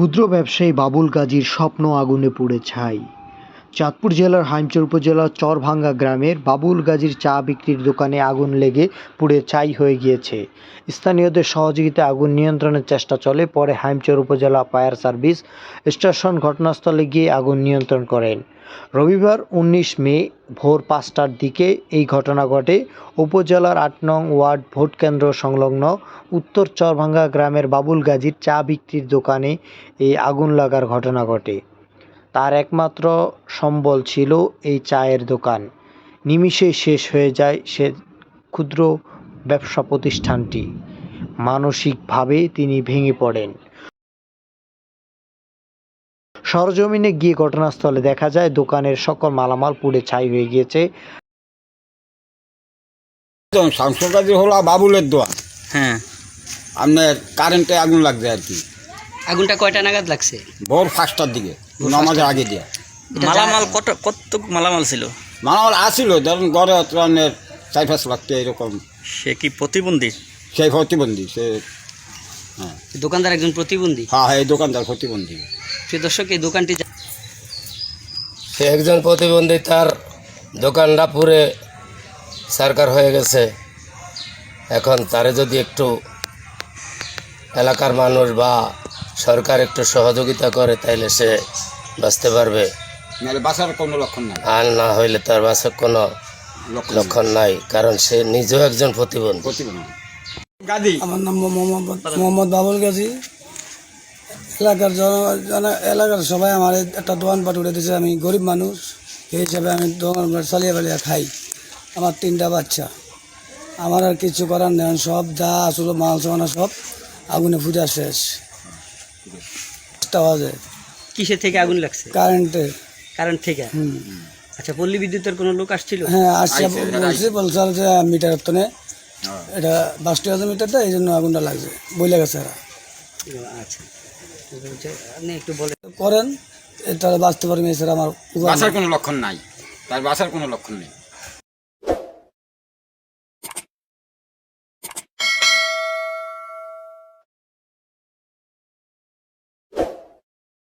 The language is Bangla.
ক্ষুদ্র ব্যবসায়ী বাবুল গাজীর স্বপ্ন আগুনে পুড়ে ছাই। চাঁদপুর জেলার হাইমচর উপজেলার চরভাঙ্গা গ্রামের বাবুল গাজীর চা বিক্রির দোকানে আগুন লেগে পুড়ে ছাই হয়ে গিয়েছে। স্থানীয়দের সহযোগিতায় আগুন নিয়ন্ত্রণের চেষ্টা চলে, পরে হাইমচর উপজেলা ফায়ার সার্ভিস স্টেশন ঘটনাস্থলে গিয়ে আগুন নিয়ন্ত্রণ করেন। রবিবার উনিশ মে ভোর পাঁচটার দিকে এই ঘটনা ঘটে। উপজেলার আট নং ওয়ার্ড ভোট কেন্দ্র সংলগ্ন উত্তর চরভাঙ্গা গ্রামের বাবুল গাজীর চা বিক্রির দোকানে এই আগুন লাগার ঘটনা ঘটে। তার একমাত্র সম্বল ছিল এই চায়ের দোকান। নিমিষেই শেষ হয়ে যায় সে ক্ষুদ্র ব্যবসা প্রতিষ্ঠানটি। মানসিকভাবে তিনি ভেঙে পড়েন। সরজমিনে গিয়ে ঘটনাস্থলে দেখা যায় দোকানের সকল মালামাল পুড়ে ছাই হয়ে গিয়েছে। হলো বাবুলের দোয়া। হ্যাঁ। আপনার কারেন্টে আগুন লাগছে আর কি। আগুনটা কয়টা নাগাদ লাগছে? ভোর পাঁচটার দিকে নামাজের আগে দিয়ে। মালামাল কত কত মালামাল ছিল? মালামাল আসিল ধরুন গড়ে আপনার চার পাঁচ লাখ এরকম। সে কি প্রতিবন্ধী? সে প্রতিবন্ধী সে হ্যাঁ। দোকানদার একজন প্রতিবন্ধী? হ্যাঁ হ্যাঁ এই দোকানদার প্রতিবন্ধী। প্রিয় দর্শক এই দোকানটি সে একজন প্রতিবন্ধী তার দোকানটা পুরে সরকার হয়ে গেছে। এখন তারে যদি একটু এলাকার মানুষ বা সরকার একটু সহযোগিতা করে তাইলে সে বাঁচতে পারবে। নাহলে কোনো লক্ষণ নাই? আর না হইলে তার বাঁচার কোনো লক্ষণ নাই। কারণ সে নিজেও একজন প্রতিবন্ধী। প্রতিবন্ধী। গাদি আমার নাম মোহাম্মদ মোহাম্মদ বাবুল গাজী। এলাকার জন এলাকার সবাই আমার একটা দোকান দোকানপাট উঠে দিয়েছে। আমি গরিব মানুষ সেই হিসাবে আমি দোকানপাট চালিয়ে পালিয়ে খাই। আমার তিনটা বাচ্চা। আমার আর কিছু করার নেই। সব যা আসলো মাল সব আগুনে পূজা শেষ। কিসের থেকে আগুন লাগছে? কারেন্টে কারেন্ট থেকে? আচ্ছা পল্লী বিদ্যুতের কোনো লোক আসছিল? হ্যাঁ আসছে। বলছি বলছে যে মিটার তো এটা বাষট্টি হাজার মিটারটা এই জন্য আগুনটা লাগছে। বইলে গেছে এরা। আচ্ছা। আপনি একটু বলেন করেন এটা বাঁচতে পারি এছাড়া আমার। বাসার কোনো লক্ষণ নাই। তার বাসার কোনো লক্ষণ নেই।